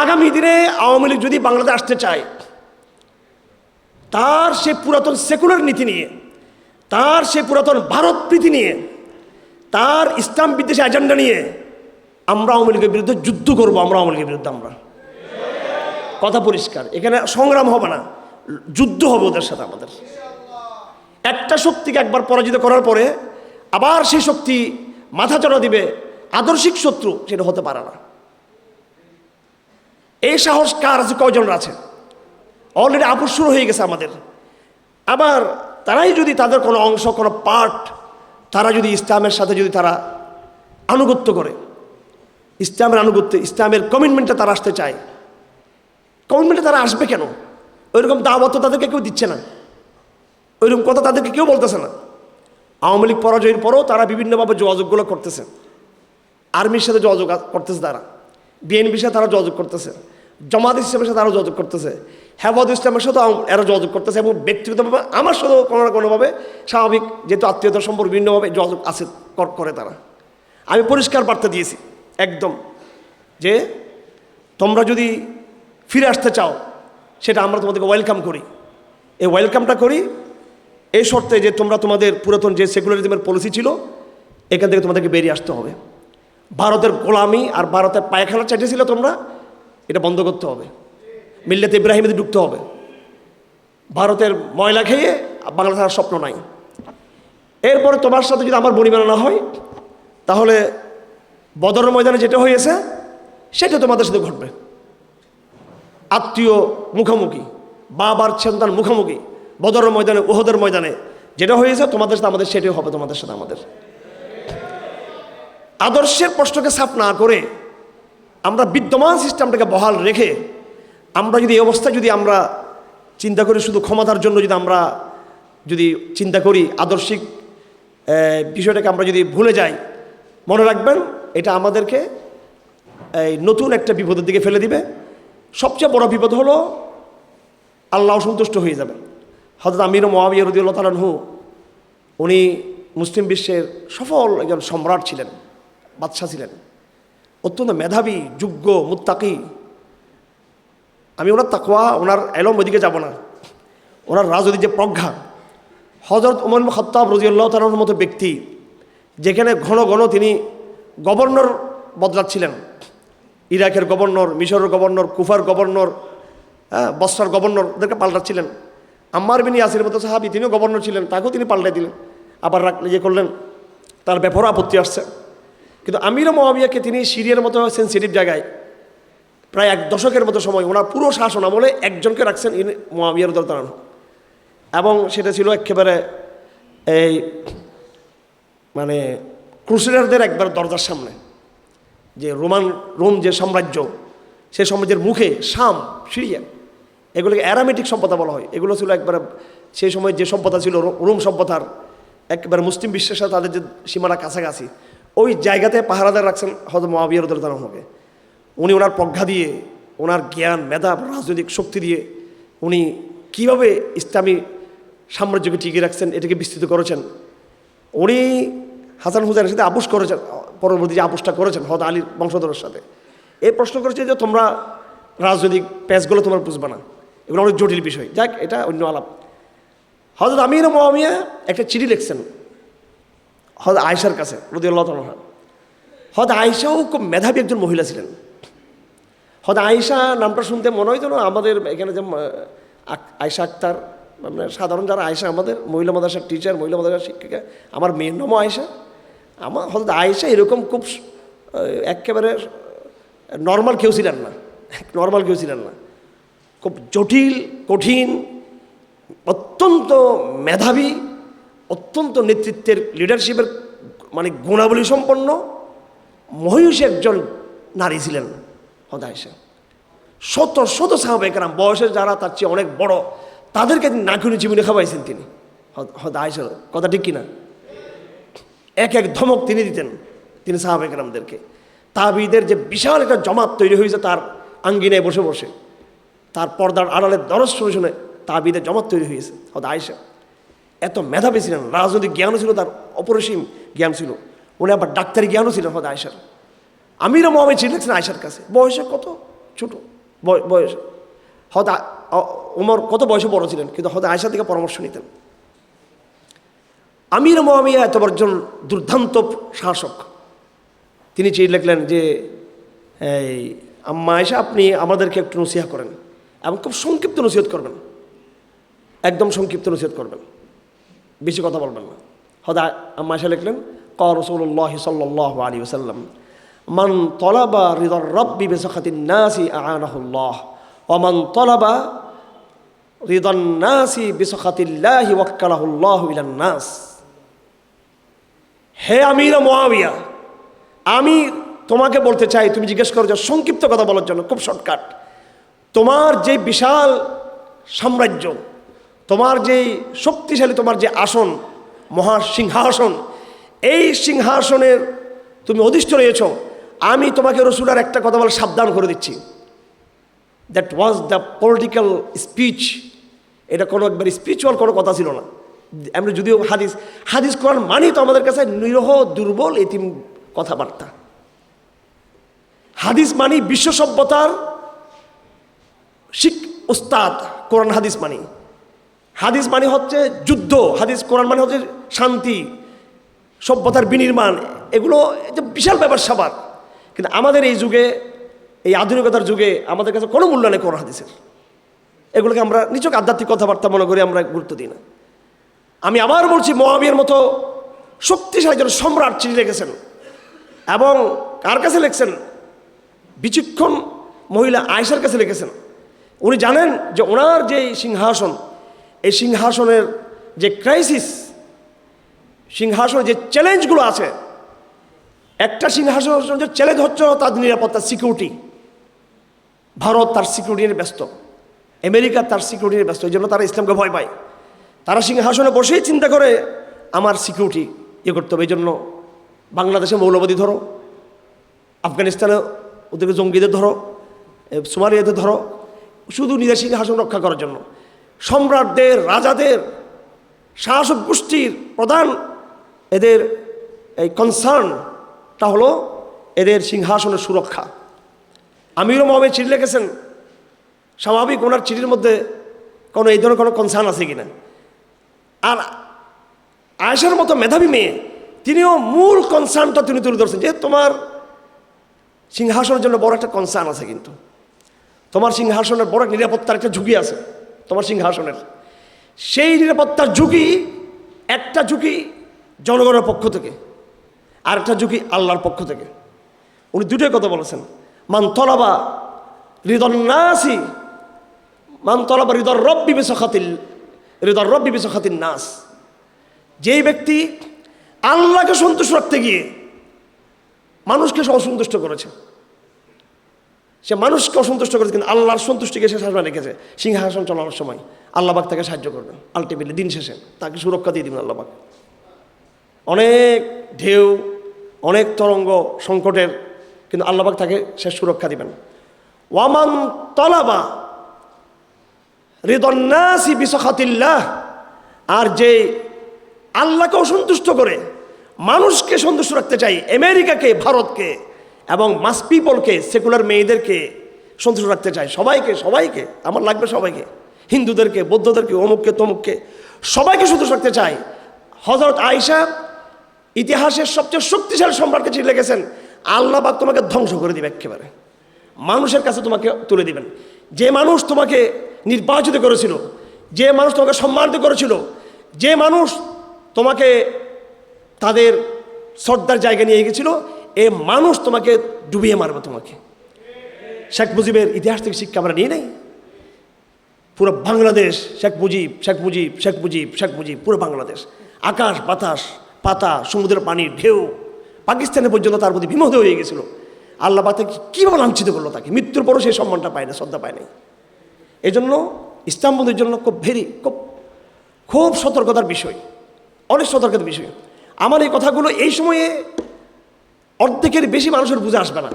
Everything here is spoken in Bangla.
আগামী দিনে আওয়ামী লীগ যদি বাংলাদেশ আসতে চায়, তার সে পুরাতন সেকুলার নীতি নিয়ে, তার সে পুরাতন ভারত প্রীতি নিয়ে, তার ইসলাম বিদ্বেষী এজেন্ডা নিয়ে আমরা আওয়ামী লীগের বিরুদ্ধে যুদ্ধ করব, আমরা আওয়ামী লীগের বিরুদ্ধে আমরা। কথা পরিষ্কার, এখানে সংগ্রাম হবে না, যুদ্ধ হবে ওদের সাথে আমাদের। একটা শক্তিকে একবার পরাজিত করার পরে আবার সেই শক্তি মাথা চড়া দিবে, আদর্শিক শত্রু, সেটা হতে পারে না। এই সাহস কার আছে? কয়জনের আছে? অলরেডি আপুর শুরু হয়ে গেছে আমাদের। আবার তারাই যদি তাদের কোনো অংশ, কোনো পার্ট তারা যদি ইসলামের সাথে যদি তারা আনুগত্য করে, ইসলামের আনুগত্য, ইসলামের কমিটমেন্টে তারা আসতে চায়। কমিটমেন্টে তারা আসবে কেন? ওইরকম দাওয়াত তাদেরকে কেউ দিচ্ছে না। ওইরকম কথা তাদেরকে কেউ বলতেছে না। আওয়ামী লীগ পরাজয়ের পরও তারা বিভিন্নভাবে যোগাযোগগুলো করতেছে। আর্মির সাথে যোগাযোগ করতেছে তারা। বিএনপির সাথে তারা যোগাযোগ করতেছে। জামাত ইসলামের সাথে আরও যোগাযোগ করতেছে। হেফাজ ইসলামের সাথেও এরা যোগাযোগ করতেছে এবং ব্যক্তিগতভাবে আমার সাথেও কোনো না কোনোভাবে স্বাভাবিক যেহেতু আত্মীয়তার সম্পর্ক বিভিন্নভাবে যোগাযোগ আছে করে তারা। আমি পরিষ্কার বার্তা দিয়েছি, একদম, যে তোমরা যদি ফিরে আসতে চাও, সেটা আমরা তোমাদেরকে ওয়েলকাম করি। এই ওয়েলকামটা করি এই শর্তে যে তোমরা তোমাদের পুরাতন যে সেকুলারিজমের পলিসি ছিল, এখান থেকে তোমাদেরকে বেরিয়ে আসতে হবে। ভারতের গোলামি আর ভারতের পায়খানা চাইতেছিল তোমরা এটা বন্ধ করতে হবে। মিল্লাতে ইব্রাহিমে ঢুকতে হবে। ভারতের ময়লা খেয়ে বাংলা আর স্বপ্ন নাই। এরপরে তোমার সাথে যদি আমার বনিমানা না হয়, তাহলে বদরের ময়দানে যেটা হয়েছে, সেটা তোমাদের সাথে ঘটবে। আত্মীয় মুখোমুখি, বাবার সন্তান মুখোমুখি, বদরের ময়দানে ওহদের ময়দানে যেটা হয়েছে, তোমাদের সাথে আমাদের, সেটাই হবে তোমাদের সাথে আমাদের। আদর্শের প্রশ্নকে সাফ না করে আমরা বিদ্যমান সিস্টেমটাকে বহাল রেখে আমরা যদি এই অবস্থায় যদি আমরা চিন্তা করি শুধু ক্ষমতার জন্য যদি আমরা যদি চিন্তা করি আদর্শিক বিষয়টাকে আমরা যদি ভুলে যাই, মনে রাখবেন এটা আমাদেরকে এই নতুন একটা বিপদের দিকে ফেলে দিবে। সবচেয়ে বড় বিপদ হলো আল্লাহ সন্তুষ্ট হয়ে যাবে। হজরত আমির মোয়াবিয়া রদিউল্লাহ তালানহু উনি মুসলিম বিশ্বের সফল একজন সম্রাট ছিলেন, বাদশাহ ছিলেন। অত্যন্ত মেধাবী, যোগ্য, মুত্তাকি। আমি ওনার তাকওয়া, ওনার এলম ওইদিকে যাব না। ওনার রাজনৈতিক যে প্রজ্ঞা হজরত উমর খত্তাব রজিউল্লাহ তালার মতো ব্যক্তি, যেখানে ঘন ঘন তিনি গভর্নর বদলাচ্ছিলেন। ইরাকের গভর্নর, মিশরের গভর্নর, কুফার গভর্নর হ্যাঁ বস্রার গভর্নর, ওদেরকে পাল্টাচ্ছিলেন। আম্মার বিন ইয়াসির মতো সাহাবি, তিনিও গভর্নর ছিলেন, তাকেও তিনি পাল্টাই দিলেন। আবার রাখ ইয়ে করলেন, তার ব্যাপারও আপত্তি আসছে। কিন্তু আমিরও মহাবিয়াকে তিনি সিরিয়ার মতো সেন্সিটিভ জায়গায় প্রায় এক দশকের মতো সময় ওনার পুরো শাসন আমলে একজনকে রাখছেন ইনি মহাবিয়ার দরদান এবং সেটা ছিল একেবারে এই মানে ক্রুসেডারদের একবার দরজার সামনে। যে রোমান, রোম যে সাম্রাজ্য, সে সাম্রাজ্যের মুখে শাম, সিরিয়া, এগুলোকে অ্যারামেটিক সভ্যতা বলা হয়। এগুলো ছিল একবারে সেই সময় যে সভ্যতা ছিল রোম সভ্যতার একেবারে মুসলিম বিশ্বের সাথে তাদের যে সীমানা কাছাকাছি ওই জায়গাতে পাহারাদার রাখছেন হয়তো মহাবিয়ার হবে উনি ওনার প্রজ্ঞা দিয়ে, ওনার জ্ঞান, মেধা, রাজনৈতিক শক্তি দিয়ে উনি কীভাবে ইসলামী সাম্রাজ্যকে টিকিয়ে রাখছেন, এটাকে বিস্তৃত করেছেন। উনি হাসান হুসাইনের সাথে আপুস করেছেন পরবর্তী যে আপুসটা করেছেন হদ আলীর বংশধরের সাথে। এই প্রশ্ন করেছে যে তোমরা রাজনৈতিক প্যাচগুলো তোমরা বুঝবে না। এগুলো অনেক জটিল বিষয়। যাক, এটা অন্য আলাপ। হজরত আমির মোহামিয়া একটা চিঠি লিখছেন। হজ আয়সার কাছে রদিউল্লাহ তালহা হদ আয়সাও খুব মেধাবী একজন মহিলা ছিলেন। হদ আয়সা নামটা শুনতে মনে হয় যেন আমাদের এখানে যে আয়সা আক্তার মানে সাধারণ যারা আয়সা আমাদের মহিলা মাদ্রাসার টিচার মহিলা মাদ্রাসার শিক্ষিকা, আমার মেয়ের নামও আয়সা আমার হয়তো আয়সা এরকম খুব একেবারে নর্মাল কেউ ছিলেন না। নর্মাল কেউ ছিলেন না। খুব জটিল, কঠিন, অত্যন্ত মেধাবী অত্যন্ত নেতৃত্বের লিডারশিপের মানে গুণাবলী সম্পন্ন মহিষী একজন নারী ছিলেন হদায়সা শত শত সাহাবেকরাম বয়সে যারা তার চেয়ে অনেক বড়, তাদেরকে তিনি নাকুনি জীবনে খাওয়াইছেন তিনি। হদায়সা কথা ঠিক কিনা? এক এক ধমক তিনি দিতেন, তিনি সাহাবেকরামদেরকে তাবিদের যে বিশাল একটা জমাত তৈরি হয়েছে তার আঙ্গিনায় বসে বসে। তার পর্দার আড়ালে দরজ শুনে শুনে তাবিদের জমাত তৈরি হয়েছে হয়তো আয়সা এত মেধাবী ছিলেন রাজনৈতিক জ্ঞানও ছিল, তার অপরিসীম জ্ঞান ছিল। উনি আবার ডাক্তারি জ্ঞানও ছিলেন হয়তো আয়সার আমিরও মোহাম্মদ ছিল লিখছেন আয়সার কাছে। বয়সে কত? ছোট। বয়- বয়স। হয়তো ওমর কত বয়সে বড় ছিলেন, কিন্তু হয়তো আয়সা থেকে পরামর্শ নিতেন। আমির মোয়ামিয়া এত একজন দুর্দান্ত শাসক। তিনি চিঠি লিখলেন যে, এই, আম্মা আয়সা আপনি আমাদেরকে একটু নসিহা করেন এবং খুব সংক্ষিপ্ত নসিহত করবেন। একদম সংক্ষিপ্ত নসিহত করবেন। বেশি কথা বলবেন না। হদা আয়সা লিখলেন ক রসুল্লাহ সাল্লাহ আলী ওসাল্লাম মান তলাবা হৃদর রব্বি বেসখাতিন নাসি আনাহুল্লাহ ওমান তলাবা হৃদন নাসি বেসখাতিল্লাহি ওয়াক্কালাহুল্লাহ ইলান নাস। হে আমির মোয়াবিয়া আমি তোমাকে বলতে চাই, তুমি জিজ্ঞেস করো যে সংক্ষিপ্ত কথা বলার জন্য, খুব শর্টকাট। তোমার যে বিশাল সাম্রাজ্য তোমার যে শক্তিশালী, তোমার যে আসন, মহা সিংহাসন, এই সিংহাসনের তুমি অধিষ্ঠ রয়েছ, আমি তোমাকে রসুলার একটা কথা বলে সাবধান করে দিচ্ছি। That was the political speech এটা কোনো একবার স্পিরিচুয়াল কোনো কথা ছিল না। আমরা যদিও হাদিস হাদিস কোরআন মানি তো আমাদের কাছে নিরহ, দুর্বল এতিম কথাবার্তা। হাদিস মানি, বিশ্ব সভ্যতার শিখ উস্তাদ কোরআন হাদিস মানি। হাদিস মানে হচ্ছে যুদ্ধ, হাদিস কোরআন মানে হচ্ছে শান্তি, সভ্যতার বিনির্মাণ, এগুলো যে বিশাল ব্যাপার স্যাপার কিন্তু আমাদের এই যুগে, এই আধুনিকতার যুগে আমাদের কাছে কোনো মূল্য নেই কোরআন হাদিসের। এগুলোকে আমরা নিচক আধ্যাত্মিক কথাবার্তা মনে করি, আমরা গুরুত্ব দিই না। আমি আবার বলছি, মহাবীর মতো শক্তিশালী একজন সম্রাট চিঠি লিখেছেন, এবং কার কাছে লিখছেন? বিচক্ষণ মহিলা আয়েশার কাছে লিখেছেন। উনি জানেন যে ওনার যে সিংহাসন এই সিংহাসনের যে ক্রাইসিস সিংহাসনের যে চ্যালেঞ্জগুলো আছে, একটা সিংহাসনের যে চ্যালেঞ্জ হচ্ছে তার নিরাপত্তা সিকিউরিটি ভারত তার সিকিউরিটি নিয়ে ব্যস্ত, আমেরিকা তার সিকিউরিটি নিয়ে ব্যস্ত, এই জন্য তারা ইসলামকে ভয় পায়। তারা সিংহাসনে বসেই চিন্তা করে, আমার সিকিউরিটি ইয়ে করতে হবে, এই জন্য বাংলাদেশে মৌলবাদী ধরো, আফগানিস্তানে ওদেরকে জঙ্গিদের ধরো সোমালিয়াদের ধরো, শুধু নিজের সিংহাসন রক্ষা করার জন্য। সম্রাটদের, রাজাদের, শাসক গোষ্ঠীর প্রধান এদের এই কনসার্নটা হলো এদের সিংহাসনের সুরক্ষা। আমিরও মহামের চিঠি লিখেছেন, স্বাভাবিক ওনার চিঠির মধ্যে কোনো এই ধরনের কোনো কনসার্ন আছে কিনা। আর আয়েশার মতো মেধাবী মেয়ে, তিনিও মূল কনসার্নটা তিনি তুলে ধরছেন যে তোমার সিংহাসনের জন্য বড় একটা কনসার্ন আছে কিন্তু। তোমার সিংহাসনের বড় নিরাপত্তার একটা ঝুঁকি আছে। তোমার সিংহাসনের। সেই নিরাপত্তার ঝুঁকি, একটা ঝুঁকি জনগণের পক্ষ থেকে, আর একটা ঝুঁকি আল্লাহর পক্ষ থেকে। উনি দুটোই কথা বলেছেন। মান তলাবা হৃদন্নাসি মান তলাবা হৃদর রব্বি বেসখাতিল হৃদর রব্বি বেসখাতিল নাস। যেই ব্যক্তি আল্লাহকে সন্তুষ্ট রাখতে গিয়ে মানুষকে অসন্তুষ্ট করেছে সে মানুষকে অসন্তুষ্ট করেছে, কিন্তু আল্লাহর সন্তুষ্টিকে সে সামনে রেখেছে। সিংহাসন চালানোর সময় আল্লাহবাক তাকে সাহায্য করবেন আলটিমেটলি দিন শেষে তাকে সুরক্ষা দিয়ে দিবেন আল্লাহবাক। অনেক ঢেউ, অনেক তরঙ্গ সংকটের, কিন্তু আল্লাহবাক তাকে সে সুরক্ষা দিবেন। ওয়ামান তলাবা হৃদন্যাসি বিশখাতিল্লাহ আর যে আল্লাহকে অসন্তুষ্ট করে, মানুষকে সন্তুষ্ট রাখতে চাই, আমেরিকাকে, ভারতকে এবং মাস পিপলকে, সেকুলার মেয়েদেরকে সন্তুষ্ট রাখতে চায় সবাইকে সবাইকে, আমার লাগবে সবাইকে। হিন্দুদেরকে, বৌদ্ধদেরকে, অমুককে, তমুককে, সবাইকে সন্তুষ্ট রাখতে চাই। হজরত আয়েশা ইতিহাসের সবচেয়ে শক্তিশালী সম্রাটকে চিঠি লিখেছেন, আল্লাহ পাক তোমাকে ধ্বংস করে দিবে একেবারে। মানুষের কাছে তোমাকে তুলে দিবেন। যে মানুষ তোমাকে নির্বাচিত করেছিল, যে মানুষ তোমাকে সম্মানিত করেছিল, যে মানুষ তোমাকে তাদের শ্রদ্ধার জায়গা নিয়ে গেছিল এ মানুষ তোমাকে ডুবিয়ে মারবে তোমাকে। শেখ মুজিবের ইতিহাস থেকে শিক্ষা আমরা নিয়ে নেই। পুরো বাংলাদেশ, শেখ মুজিব শেখ মুজিব শেখ মুজিব শেখ মুজিব, পুরো বাংলাদেশ। আকাশ, বাতাস, পাতা, সমুদ্রের পানির ঢেউ পাকিস্তানে পর্যন্ত তার প্রতি বিমোদ হয়ে গেছিল। আল্লাহ তাকে কীভাবে লাঞ্ছিত করল তাকে? মৃত্যুর পরও সেই সম্মানটা পায় না, শ্রদ্ধা পায় নাই। এই জন্য ইসলামবন্ধের জন্য খুব ভেরি, খুব খুব সতর্কতার বিষয়। অনেক সতর্কতার বিষয়। আমার এই কথাগুলো এই সময়ে অর্ধেকের বেশি মানুষের বুঝে আসবে না।